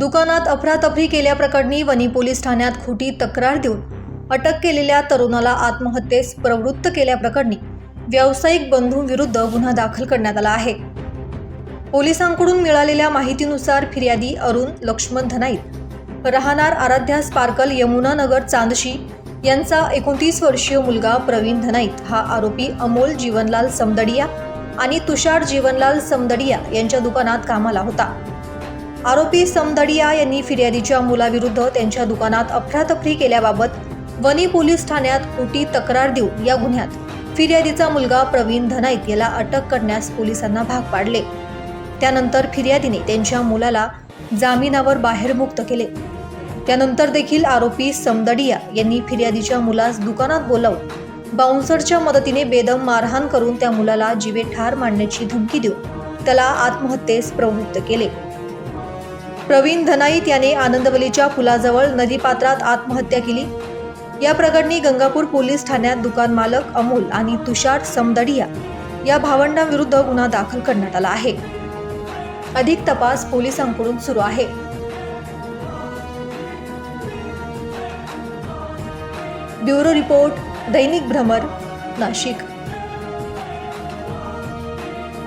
दुकानात अफरातफरी केल्याप्रकरणी वनी पोलीस ठाण्यात खोटी तक्रार देऊन अटक केलेल्या तरुणाला आत्महत्येस प्रवृत्त केल्याप्रकरणी व्यावसायिक बंधूंविरुद्ध गुन्हा दाखल करण्यात आला आहे. पोलिसांकडून मिळालेल्या माहितीनुसार फिर्यादी अरुण लक्ष्मण धनाईत राहणार आराध्या स्पार्कल यमुना नगर चांदशी यांचा एकोणतीस वर्षीय मुलगा प्रवीण धनाईत हा आरोपी अमोल जीवनलाल समदडिया आणि तुषार जीवनलाल समदडिया यांच्या दुकानात कामाला होता. आरोपी समदडिया यांनी फिर्यादीच्या मुलाविरुद्ध त्यांच्या दुकानात अफरातफरी केल्याबाबत वनी पोलीस ठाण्यात खोटी तक्रार देऊ या गुन्ह्यात फिर्यादीचा मुलगा प्रवीण धनाईत याला अटक करण्यास पोलिसांना भाग पाडले. त्यानंतर फिर्यादीने त्यांच्या मुलाला जामिनावर बाहेर मुक्त केले. त्यानंतर देखील आरोपी समदडिया यांनी फिर्यादीच्या मुलास दुकानात बोलावून बाउन्सरच्या मदतीने बेदम मारहाण करून त्या मुलाला जीवे ठार मारण्याची धमकी देऊन त्याला आत्महत्येस प्रवृत्त केले. प्रवीण धनाईत याने आनंदवलीच्या पुलाजवळ नदीपात्रात आत्महत्या केली. या प्रकरणी गंगापूर पोलीस ठाण्यात दुकान मालक अमोल आणि तुषार समदडिया या भावंडांविरुद्ध गुन्हा दाखल करण्यात आला आहे. अधिक तपास पोलिसांकडून सुरू आहे. ब्युरो रिपोर्ट दैनिक भ्रमर नाशिक.